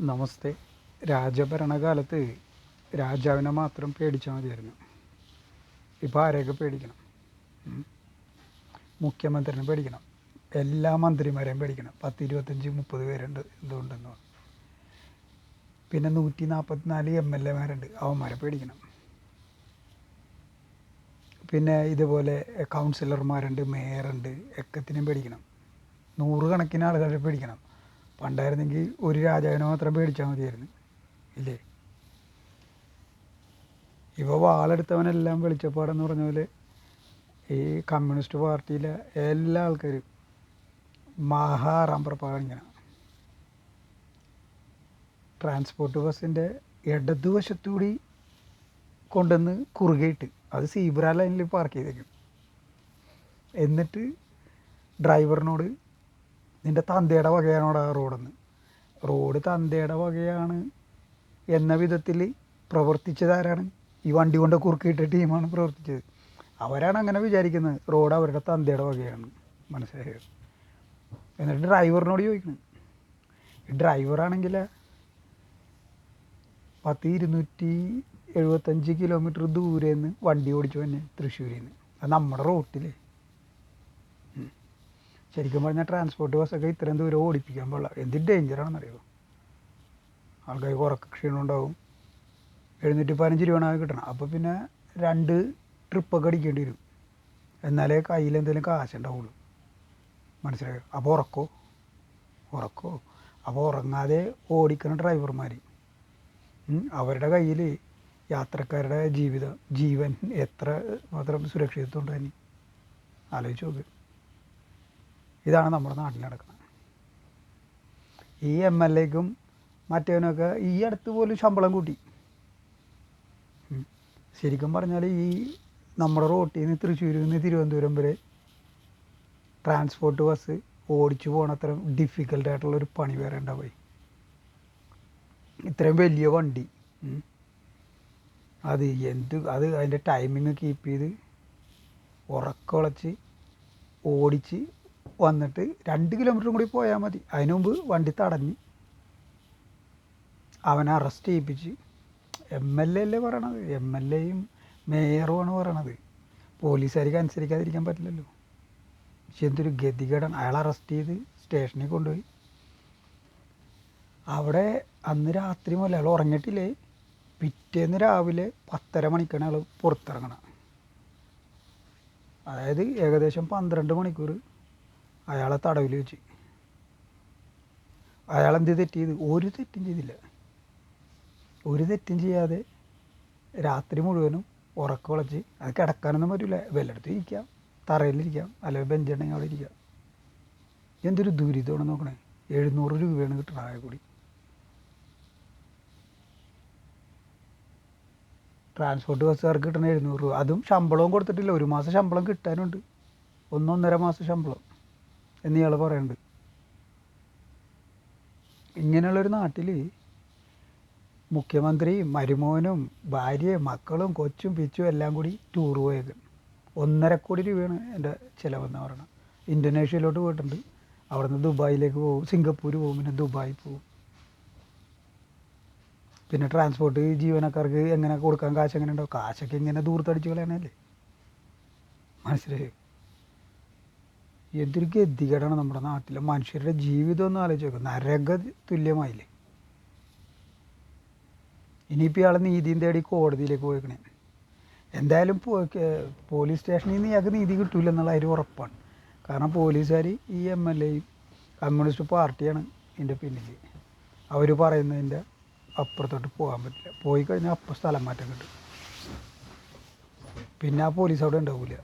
നമസ്തേ. രാജഭരണകാലത്ത് രാജാവിനെ മാത്രം പേടിച്ചാൽ മതിയായിരുന്നു. ഇപ്പോൾ ആരെയൊക്കെ പേടിക്കണം? മുഖ്യമന്ത്രിനെ പേടിക്കണം. എല്ലാ മന്ത്രിമാരെയും പേടിക്കണം. പത്ത് ഇരുപത്തഞ്ച് മുപ്പത് പേരുണ്ട് എന്തുകൊണ്ടെന്ന് പിന്നെ നൂറ്റി നാൽപ്പത്തിനാല് എം എൽ എമാരുണ്ട്. അവന്മാരെ പേടിക്കണം. പിന്നെ ഇതുപോലെ കൗൺസിലർമാരുണ്ട് മേയറുണ്ട് എക്കത്തിനെയും പേടിക്കണം. നൂറുകണക്കിന് ആളുകളെ പേടിക്കണം. പണ്ടായിരുന്നെങ്കിൽ ഒരു രാജാവിനെ മാത്രം പേടിച്ചാൽ മതിയായിരുന്നു. ഇല്ലേ? ഇപ്പോൾ വാളെടുത്തവനെല്ലാം വെളിച്ചപ്പാടെന്ന് പറഞ്ഞ പോലെ ഈ കമ്മ്യൂണിസ്റ്റ് പാർട്ടിയിലെ എല്ലാ ആൾക്കാരും മഹാറാം പ്രഭാകരനാണ് ട്രാൻസ്പോർട്ട് ബസ്സിന്റെ ഇടതുവശത്തുകൂടി കൊണ്ടുവന്ന് കുറുകയിട്ട് അത് സീബ്ര ലൈനിൽ പാർക്ക് ചെയ്തേക്കും. എന്നിട്ട് ഡ്രൈവറിനോട് നിന്റെ തന്തയുടെ വകയാണോടാ റോഡെന്ന്? റോഡ് തന്തയുടെ വകയാണ്. എന്ന വിധത്തിൽ പ്രവർത്തിച്ചതാരാണ് ഈ വണ്ടി കൊണ്ട് കുറുക്കിയിട്ട ടീമാണ് പ്രവർത്തിച്ചത്. അവരാണ് അങ്ങനെ വിചാരിക്കുന്നത്. റോഡ് അവരുടെ തന്തയുടെ വകയാണ്. മനസ്സിലായത് എന്നിട്ട് ഡ്രൈവറിനോട് ചോദിക്കണം ഡ്രൈവറാണെങ്കിൽ പത്ത് ഇരുന്നൂറ്റി എഴുപത്തഞ്ച് കിലോമീറ്റർ ദൂരെ നിന്ന് വണ്ടി ഓടിച്ചു തന്നെ തൃശ്ശൂരിൽ നിന്ന് അത് നമ്മുടെ റോട്ടിലേ. ശരിക്കും പറഞ്ഞാൽ ട്രാൻസ്പോർട്ട് ബസ്സൊക്കെ ഇത്രയും ദൂരം ഓടിപ്പിക്കാൻ പാടില്ല. എന്ത് ഡേഞ്ചറാണെന്നറിയോ ആൾക്കാർക്ക് ഉറക്ക ക്ഷീണം ഉണ്ടാവും. എഴുന്നൂറ്റി പതിനഞ്ച് രൂപയാണ് കിട്ടണം. അപ്പോൾ പിന്നെ രണ്ട് ട്രിപ്പൊക്കെ അടിക്കേണ്ടി വരും. എന്നാലേ കയ്യിൽ എന്തെങ്കിലും കാശുണ്ടാവുള്ളൂ മനസ്സിലായോ? അപ്പോൾ ഉറക്കോ? ഉറക്കോ? അപ്പോൾ ഉറങ്ങാതെ ഓടിക്കുന്ന ഡ്രൈവർമാർ അവരുടെ കയ്യിൽ യാത്രക്കാരുടെ ജീവിതം ജീവൻ എത്ര മാത്രം സുരക്ഷിതത്വം ഉണ്ട് തന്നെ ആലോചിച്ച് നോക്ക്. ഇതാണ് നമ്മുടെ നാട്ടിൽ നടക്കുന്നത്. ഈ എം എൽ എക്കും മറ്റേനൊക്കെ ഈ അടുത്ത് പോലും ശമ്പളം കൂട്ടി. ശരിക്കും പറഞ്ഞാൽ ഈ നമ്മുടെ റോട്ടിൽ നിന്ന് തൃശ്ശൂരിൽ നിന്ന് തിരുവനന്തപുരം വരെ ട്രാൻസ്പോർട്ട് ബസ് ഓടിച്ചു പോകണത്ര ഡിഫിക്കൽട്ടായിട്ടുള്ള ഒരു പണി വേറെ ഉണ്ടാവുമായി ഇത്രയും വലിയ വണ്ടി. അത് എന്ത് അത് അതിന്റെ ടൈമിങ് കീപ്പ് ചെയ്ത് ഉറക്കളച്ച് ഓടിച്ച് വന്നിട്ട് രണ്ട് കിലോമീറ്റർ കൂടി പോയാൽ മതി. അതിനു മുമ്പ് വണ്ടി തടഞ്ഞ് അവനെ അറസ്റ്റ് ചെയ്യിപ്പിച്ച് എം എൽ എ അല്ലേ പറയണത്? എം എൽ എയും മേയറുമാണ് പറയണത്. പോലീസുകാർക്ക് അനുസരിക്കാതിരിക്കാൻ പറ്റില്ലല്ലോ. പക്ഷെ എന്തൊരു ഗതികേടാണ്. അയാൾ അറസ്റ്റ് ചെയ്ത് സ്റ്റേഷനിൽ കൊണ്ടുപോയി. അവിടെ അന്ന് രാത്രി മുതൽ അയാൾ ഉറങ്ങിയിട്ടില്ലേ? പിറ്റേന്ന് രാവിലെ പത്തര മണിക്കാണ് അയാൾ പുറത്തിറങ്ങണം അതായത് ഏകദേശം പന്ത്രണ്ട് മണിക്കൂർ അയാളെ തടവിൽ വെച്ച്. അയാളെന്ത് തെറ്റ് ചെയ്ത്? ഒരു തെറ്റും ചെയ്തില്ല. ഒരു തെറ്റും ചെയ്യാതെ രാത്രി മുഴുവനും ഉറക്കം വിളച്ച് അത് കിടക്കാനൊന്നും പറ്റില്ല വല്ലയിടത്തും ഇരിക്കാം. തറയിലിരിക്കാം. അല്ലെങ്കിൽ ബെഞ്ചുണ്ടെങ്കിൽ അവിടെ ഇരിക്കാം. എന്തൊരു ദുരിതമാണ് നോക്കണേ. എഴുന്നൂറ് രൂപയാണ് കിട്ടണത് ആകെ കൂടി. ട്രാൻസ്പോർട്ട് ബസ്സുകാർക്ക് കിട്ടണ എഴുന്നൂറ് രൂപ. അതും ശമ്പളവും കൊടുത്തിട്ടില്ല. ഒരു മാസം ശമ്പളം കിട്ടാനുണ്ട്. ഒന്നൊന്നര മാസം ശമ്പളം. എന്ന് ഇയാൾ പറയുന്നുണ്ട് ഇങ്ങനെയുള്ളൊരു നാട്ടിൽ മുഖ്യമന്ത്രി മരുമോനും ഭാര്യയും മക്കളും കൊച്ചും പിച്ചും എല്ലാം കൂടി ടൂർ പോയത് ഒന്നര കോടി രൂപയാണ് എന്റെ ചിലവെന്ന് പറയുന്നത് ഇന്തോനേഷ്യയിലോട്ട് പോയിട്ടുണ്ട്. അവിടുന്ന് ദുബായിലേക്ക് പോകും. സിംഗപ്പൂർ പോകും. പിന്നെ ദുബായി പോകും. പിന്നെ ട്രാൻസ്പോർട്ട് ജീവനക്കാർക്ക് എങ്ങനെ കൊടുക്കാൻ കാശ് എങ്ങനെ ഉണ്ടാവും? കാശൊക്കെ ഇങ്ങനെ ദൂരത്തടിച്ച് കളയണല്ലേ മനസ്സിലായോ? എന്തൊരു ഗതികേടാണ് നമ്മുടെ നാട്ടിലെ മനുഷ്യരുടെ ജീവിതം ഒന്ന് ആലോചിച്ച് നോക്കുക നരക തുല്യമായില്ലേ? ഇനിയിപ്പോൾ ഇയാൾ നീതിയും തേടി കോടതിയിലേക്ക് പോയിക്കണേ. എന്തായാലും പോലീസ് സ്റ്റേഷനിൽ നിന്ന് ഇയാൾക്ക് നീതി കിട്ടൂല എന്നുള്ള കാര്യം ഉറപ്പാണ്. കാരണം പോലീസുകാർ ഈ എം എൽ എയും കമ്മ്യൂണിസ്റ്റ് പാർട്ടിയാണ് ഇതിന്റെ പിന്നിൽ അവർ പറയുന്നതിന്റെ അപ്പുറത്തോട്ട് പോകാൻ പറ്റില്ല. പോയി കഴിഞ്ഞാൽ അപ്പം സ്ഥലം മാറ്റം കിട്ടും. പിന്നെ ആ പോലീസ് അവിടെ ഉണ്ടാവില്ല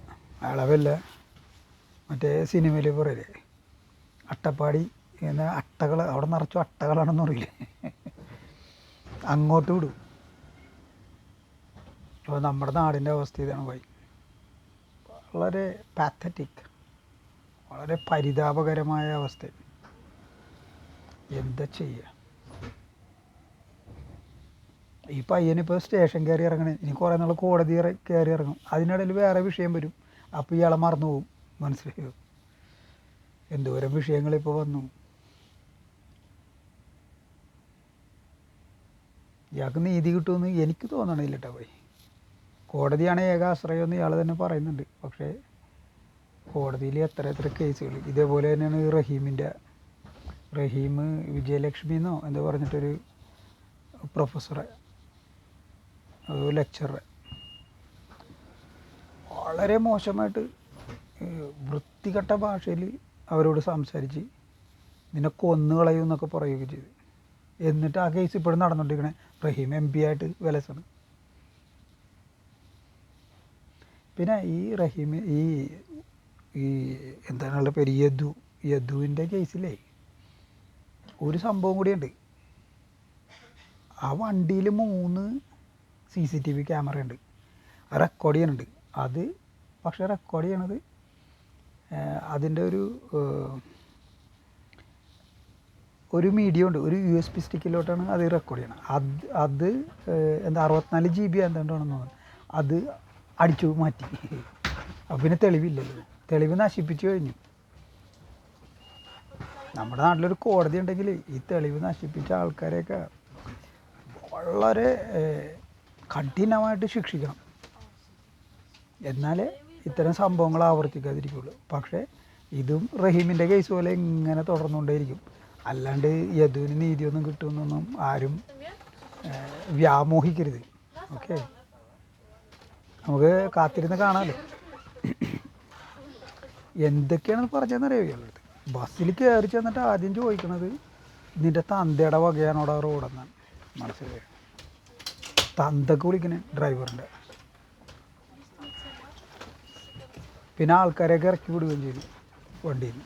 അയാളെ വല്ല മറ്റേ സിനിമയിൽ പറയില്ലേ? അട്ടപ്പാടി എന്ന അട്ടകൾ അവിടെ നിറച്ചു അട്ടകളാണെന്ന് പറയില്ലേ? അങ്ങോട്ട് വിടും. അപ്പോൾ നമ്മുടെ നാടിന്റെ അവസ്ഥ ഇതാണ് പോയി. വളരെ പാത്തറ്റിക് വളരെ പരിതാപകരമായ അവസ്ഥ. എന്താ ചെയ്യുക ഈ പയ്യനിപ്പോൾ സ്റ്റേഷൻ കയറി ഇറങ്ങണേ. ഇനി കുറേ നാൾ കോടതി കയറി ഇറങ്ങും. അതിനിടയിൽ വേറെ വിഷയം വരും. അപ്പോൾ ഇയാളെ മറന്നു പോകും മനസ്സിലായോ? എന്തോരം വിഷയങ്ങളിപ്പോൾ വന്നു? ഇയാൾക്ക് നീതി കിട്ടുമെന്ന് എനിക്ക് തോന്നണില്ല കേട്ടോ പോയി. കോടതിയാണ് ഏക ആശ്രയം എന്ന് ഇയാൾ തന്നെ പറയുന്നുണ്ട്. പക്ഷേ കോടതിയിൽ എത്ര എത്ര കേസുകൾ. ഇതേപോലെ തന്നെയാണ് റഹീമിന്റെ റഹീം വിജയലക്ഷ്മി എന്നോ എന്തോ പറഞ്ഞിട്ടൊരു പ്രൊഫസറെ ലെക്ചറെ വളരെ മോശമായിട്ട് വൃത്തികെട്ട ഭാഷയിൽ അവരോട് സംസാരിച്ച് നിനക്ക് ഒന്ന് കളയും എന്നൊക്കെ പറയുകയൊക്കെ ചെയ്തു. എന്നിട്ട് ആ കേസ് ഇപ്പോഴും നടന്നുകൊണ്ടിരിക്കണേ. റഹീം എം പി ആയിട്ട് വിലസാണ്. പിന്നെ ഈ റഹീം ഈ ഈ എന്താണ് പേര്? യദു. യദുവിന്റെ കേസിലേ ഒരു സംഭവം കൂടിയുണ്ട് ആ വണ്ടിയിൽ മൂന്ന് C C T V camera ഉണ്ട്. റെക്കോർഡ് ചെയ്യുന്നുണ്ട് അത് പക്ഷേ റെക്കോർഡ് ചെയ്യണത് അതിന്റെ ഒരു ഒരു മീഡിയ ഉണ്ട്. ഒരു യു എസ് പി സ്റ്റിക്കിലോട്ടാണ് അത് റെക്കോർഡ് ചെയ്യണം അത് അത് എന്താ അറുപത്തിനാല് ജി ബി എന്താണ്ടാണെന്ന് തോന്നുന്നു. അത് അടിച്ചു മാറ്റി. അപ്പം പിന്നെ തെളിവില്ലല്ലോ. തെളിവ് നശിപ്പിച്ചു കഴിഞ്ഞു. നമ്മുടെ നാട്ടിലൊരു കോടതി ഉണ്ടെങ്കിൽ ഈ തെളിവ് നശിപ്പിച്ച ആൾക്കാരെയൊക്കെ വളരെ കഠിനമായിട്ട് ശിക്ഷിക്കണം. എന്നാലേ ഇത്തരം സംഭവങ്ങൾ ആവർത്തിക്കാതിരിക്കുള്ളൂ. പക്ഷേ ഇതും റഹീമിന്റെ കേസ് പോലെ ഇങ്ങനെ തുടർന്നുകൊണ്ടേയിരിക്കും. അല്ലാണ്ട് യദുവിന് നീതിയൊന്നും കിട്ടുമെന്നൊന്നും ആരും വ്യാമോഹിക്കരുത്. ഓക്കെ? നമുക്ക് കാത്തിരുന്ന് കാണാമല്ലോ എന്തൊക്കെയാണെന്ന് പറഞ്ഞതെന്നറിയോ ബസ്സിൽ കയറി ചെന്നിട്ട് ആദ്യം ചോദിക്കണത് നിന്റെ തന്തയുടെ വകയാണോടാ റോഡെന്നാണ്? മനസ്സിലായി? തന്തക്ക് വിളിക്കണേ ഡ്രൈവറിന്റെ പിന്നെ ആൾക്കാരെയൊക്കെ ഇറക്കി വിടുകയും ചെയ്തു വണ്ടിയിൽ.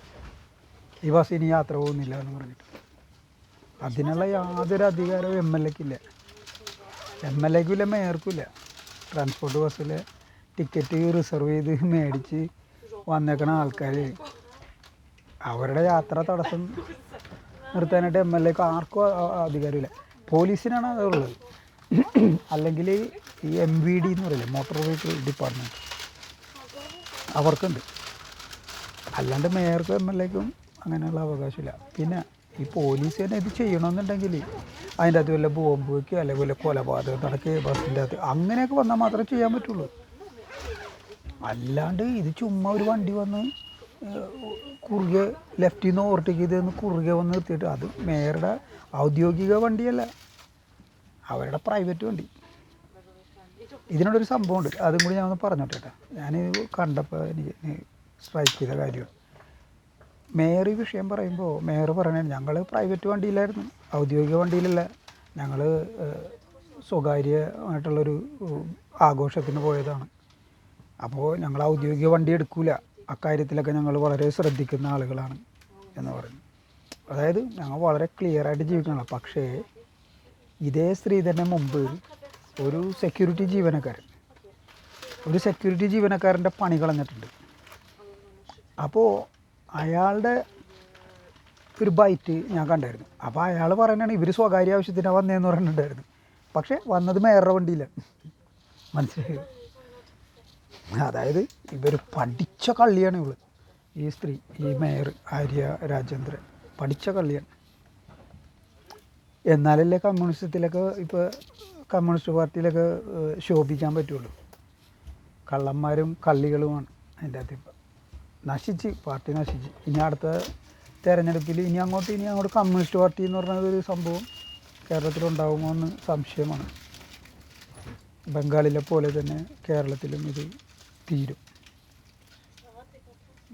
ഈ ബസ് ഇനി യാത്ര പോകുന്നില്ല എന്ന് പറഞ്ഞിട്ട്. അതിനുള്ള യാതൊരു അധികാരവും എം എൽ എക്കില്ല എം എൽ എക്കും ഇല്ല മേയർക്കും ഇല്ല. ട്രാൻസ്പോർട്ട് ബസ്സിൽ ടിക്കറ്റ് റിസർവ് ചെയ്ത് മേടിച്ച് വന്നേക്കണ ആൾക്കാർ അവരുടെ യാത്ര തടസ്സം നിർത്താനായിട്ട് എം എൽ എക്ക് ആർക്കും അധികാരമില്ല. പോലീസിനാണ് അതുള്ളത്. അല്ലെങ്കിൽ ഈ എം വി ഡി എന്ന് പറയില്ലേ മോട്ടോർ വെഹിക്കിൾ ഡിപ്പാർട്ട്മെന്റ് അവർക്കുണ്ട്. അല്ലാണ്ട് മേയർക്കും എം എൽ എക്കും അങ്ങനെയുള്ള അവകാശമില്ല. പിന്നെ ഈ പോലീസ് തന്നെ ഇത് ചെയ്യണമെന്നുണ്ടെങ്കിൽ അതിന്റെ അകത്ത് വല്ല ബോംബ് വയ്ക്കുക അല്ലെങ്കിൽ വല്ല കൊലപാതകം നടക്കുക ബസ്സിന്റെ അകത്ത് അങ്ങനെയൊക്കെ വന്നാൽ മാത്രമേ ചെയ്യാൻ പറ്റുള്ളൂ. അല്ലാണ്ട് ഇത് ചുമ്മാ ഒരു വണ്ടി വന്ന് കുറുകെ ലെഫ്റ്റിൽ നിന്ന് ഓവർടേക്ക് ചെയ്ത് കുറുകെ വന്ന് നിർത്തിയിട്ട് അത് മേയറുടെ ഔദ്യോഗിക വണ്ടിയല്ല. അവരുടെ പ്രൈവറ്റ് വണ്ടി. ഇതിനോടൊരു സംഭവമുണ്ട്. അതും കൂടി ഞാനൊന്ന് പറഞ്ഞോട്ടെ കേട്ടോ ഞാൻ കണ്ടപ്പോൾ എനിക്ക് സ്ട്രൈക്ക് ചെയ്ത കാര്യമാണ് മേയർ ഈ വിഷയം പറയുമ്പോൾ മേയർ പറയണേ ഞങ്ങൾ പ്രൈവറ്റ് വണ്ടിയിലായിരുന്നു. ഔദ്യോഗിക വണ്ടിയിലല്ല. ഞങ്ങൾ സ്വകാര്യമായിട്ടുള്ളൊരു ആഘോഷത്തിന് പോയതാണ്. അപ്പോൾ ഞങ്ങൾ ഔദ്യോഗിക വണ്ടി എടുക്കില്ല അക്കാര്യത്തിലൊക്കെ ഞങ്ങൾ വളരെ ശ്രദ്ധിക്കുന്ന ആളുകളാണ് എന്ന് പറഞ്ഞു അതായത് ഞങ്ങൾ വളരെ ക്ലിയറായിട്ട് ജീവിക്കണം പക്ഷേ ഇതേ സ്ത്രീ തന്നെ മുമ്പ് ഒരു സെക്യൂരിറ്റി ജീവനക്കാരൻ. ഒരു സെക്യൂരിറ്റി ജീവനക്കാരന്റെ പണി കളഞ്ഞിട്ടുണ്ട്. അപ്പോൾ അയാളുടെ ഒരു ബൈറ്റ് ഞാൻ കണ്ടായിരുന്നു. അപ്പോൾ അയാൾ പറയുന്നതാണ് ഇവർ സ്വകാര്യ ആവശ്യത്തിനാണ് വന്നതെന്ന് പറഞ്ഞിട്ടുണ്ടായിരുന്നു. പക്ഷേ വന്നത് മേയറുടെ വണ്ടിയിലാണ് മനസ്സിലായോ? അതായത് ഇവർ പഠിച്ച കള്ളിയാണ് ഇവൾ. ഈ സ്ത്രീ ഈ മേയർ ആര്യ രാജേന്ദ്രൻ പഠിച്ച കള്ളിയാണ്. എന്നാലല്ലേ കമ്മ്യൂണിസത്തിലൊക്കെ ഇപ്പോൾ കമ്മ്യൂണിസ്റ്റ് പാർട്ടിയിലൊക്കെ ശോഭിക്കാൻ പറ്റുള്ളൂ. കള്ളന്മാരും കള്ളികളുമാണ് അതിന്റെ അകത്ത് ഇപ്പം. നശിച്ച് പാർട്ടി നശിച്ച്. ഇനി അടുത്ത തെരഞ്ഞെടുപ്പിൽ ഇനി അങ്ങോട്ട് ഇനി അങ്ങോട്ട് കമ്മ്യൂണിസ്റ്റ് പാർട്ടി എന്ന് പറഞ്ഞ ഒരു സംഭവം കേരളത്തിലുണ്ടാകുമോ എന്ന് സംശയമാണ്. ബംഗാളിലെ പോലെ തന്നെ കേരളത്തിലും ഇത് തീരും.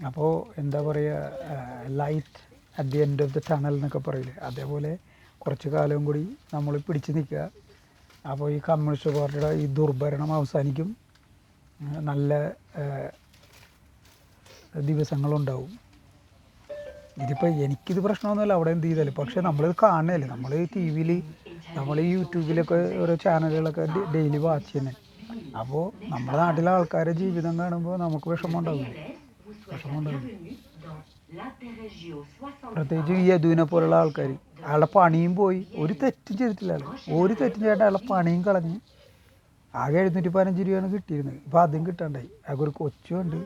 അപ്പോൾ എന്താ പറയുക light at the end of the tunnel എന്നൊക്കെ പറയില്ലേ? അതേപോലെ കുറച്ച് കാലം കൂടി നമ്മൾ പിടിച്ചു നിൽക്കുക. അപ്പോൾ ഈ കമ്മ്യൂണിസ്റ്റ് പാർട്ടിയുടെ ഈ ദുർഭരണം അവസാനിക്കും. നല്ല ദിവസങ്ങളുണ്ടാവും. ഇതിപ്പോൾ എനിക്കിത് പ്രശ്നമൊന്നുമില്ല. അവിടെ എന്ത് ചെയ്താലും. പക്ഷേ നമ്മളിത് കാണുന്നതല്ലേ നമ്മൾ ടി വിയിൽ നമ്മൾ യൂട്യൂബിലൊക്കെ ഓരോ ചാനലുകളൊക്കെ ഡെയിലി വാച്ച് ചെയ്യുന്നത് അപ്പോൾ നമ്മുടെ നാട്ടിലെ ആൾക്കാരുടെ ജീവിതം കാണുമ്പോൾ നമുക്ക് വിഷമം ഉണ്ടാവില്ല വിഷമം ഉണ്ടാവില്ല പ്രത്യേകിച്ച് ഈ യദുവിനെ പോലുള്ള ആൾക്കാർ അയാളുടെ പണിയും പോയി. ഒരു തെറ്റും ചെയ്തിട്ടില്ല അയാൾ. ഒരു തെറ്റും ചെയ്തിട്ട് അയാളുടെ പണിയും കളഞ്ഞ് ആകെ എഴുന്നൂറ്റി പതിനഞ്ച് രൂപയാണ് കിട്ടിയിരുന്നത്. ഇപ്പം അതും കിട്ടണ്ടായി. അയാൾക്ക് ഒരു കൊച്ചുണ്ട്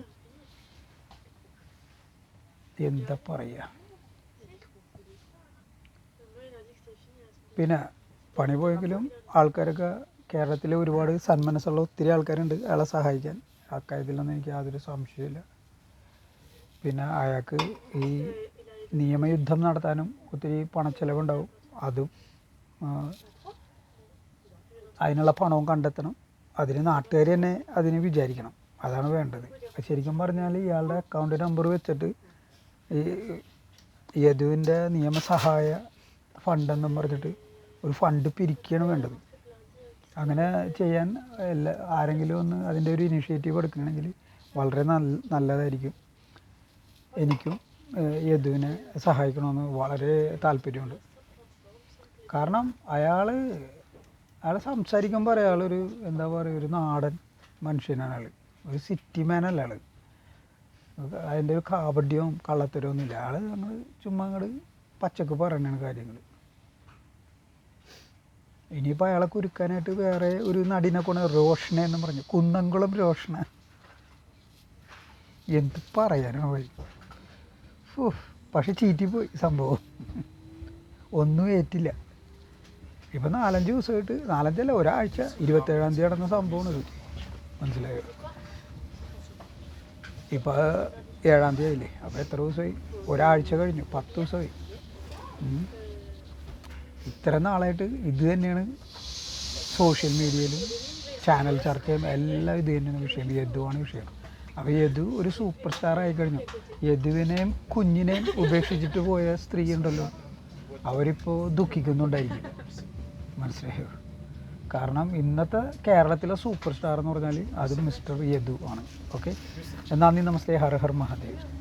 എന്താ പറയുക പിന്നെ പണി പോയെങ്കിലും ആൾക്കാരൊക്കെ കേരളത്തിലെ ഒരുപാട് സന്മനസ്സുള്ള ഒത്തിരി ആൾക്കാരുണ്ട് അയാളെ സഹായിക്കാൻ. ആ അക്കാര്യത്തിലൊന്നും എനിക്ക് യാതൊരു സംശയമില്ല പിന്നെ അയാൾക്ക് ഈ നിയമയുദ്ധം നടത്താനും ഒത്തിരി പണച്ചെലവുണ്ടാവും. അതും അതിനുള്ള പണവും കണ്ടെത്തണം. അതിന് നാട്ടുകാർ തന്നെ അതിന് വിചാരിക്കണം. അതാണ് വേണ്ടത്. ശരിക്കും പറഞ്ഞാൽ ഇയാളുടെ അക്കൗണ്ട് നമ്പർ വെച്ചിട്ട് ഈ യദുവിന്റെ നിയമസഹായ ഫണ്ടെന്നും പറഞ്ഞിട്ട് ഒരു ഫണ്ട് പിരിക്കുകയാണ് വേണ്ടത്. അങ്ങനെ ചെയ്യാൻ എല്ലാ ആരെങ്കിലും ഒന്ന് അതിന്റെ ഒരു ഇനിഷ്യേറ്റീവ് എടുക്കുകയാണെങ്കിൽ വളരെ നല്ല നല്ലതായിരിക്കും. എനിക്കും യദുവിനെ സഹായിക്കണമെന്ന് വളരെ താല്പര്യമുണ്ട്. കാരണം അയാൾ അയാൾ സംസാരിക്കുമ്പോൾ അയാളൊരു എന്താ പറയുക ഒരു നാടൻ മനുഷ്യനാണ് അയാൾ ഒരു സിറ്റി മാനല്ല ആൾ അതിന്റെ ഒരു കാപഡ്യവും കള്ളത്തരവും ഒന്നുമില്ല. അയാൾ നമ്മൾ ചുമ്മാ അങ്ങോട്ട് പച്ചക്ക് പറയണ കാര്യങ്ങൾ ഇനിയിപ്പോൾ അയാളെ കുരുക്കാനായിട്ട് വേറെ ഒരു നടിനെ കൊണ്ട് റോഷന എന്ന് പറഞ്ഞു. കുന്നംകുളം റോഷന. എന്ത് പറയാനാണ് വഴി? പക്ഷെ ചീറ്റിപ്പോയി സംഭവം. ഒന്നും ഏറ്റില്ല. ഇപ്പം നാലഞ്ച് ദിവസമായിട്ട് നാലഞ്ചല്ല ഒരാഴ്ച ഇരുപത്തേഴാം തീയതി നടന്ന സംഭവമാണ് ഇത്. മനസ്സിലായോ? ഇപ്പം ഏഴാം തീയതി ആയില്ലേ അപ്പോൾ എത്ര ദിവസമായി? ഒരാഴ്ച കഴിഞ്ഞു പത്ത് ദിവസമായി. ഇത്ര നാളായിട്ട് ഇത് തന്നെയാണ് സോഷ്യൽ മീഡിയയിലും ചാനൽ ചർച്ചയും എല്ലാം ഇത് തന്നെയാണ് വിഷയം. എന്തുവാണ് വിഷയം? അപ്പോൾ യദു ഒരു സൂപ്പർ സ്റ്റാർ ആയി കഴിഞ്ഞു. യദുവിനെയും കുഞ്ഞിനെയും ഉപേക്ഷിച്ചിട്ട് പോയ സ്ത്രീ ഉണ്ടല്ലോ. അവരിപ്പോൾ ദുഃഖിക്കുന്നുണ്ടായിരിക്കും. മനസ്സിലായോ? കാരണം ഇന്നത്തെ കേരളത്തിലെ സൂപ്പർ സ്റ്റാർ എന്ന് പറഞ്ഞാൽ അത് മിസ്റ്റർ യദു ആണ്. ഓക്കെ? നന്ദി നമസ്തേ. ഹർ ഹർ മഹാദേവ്.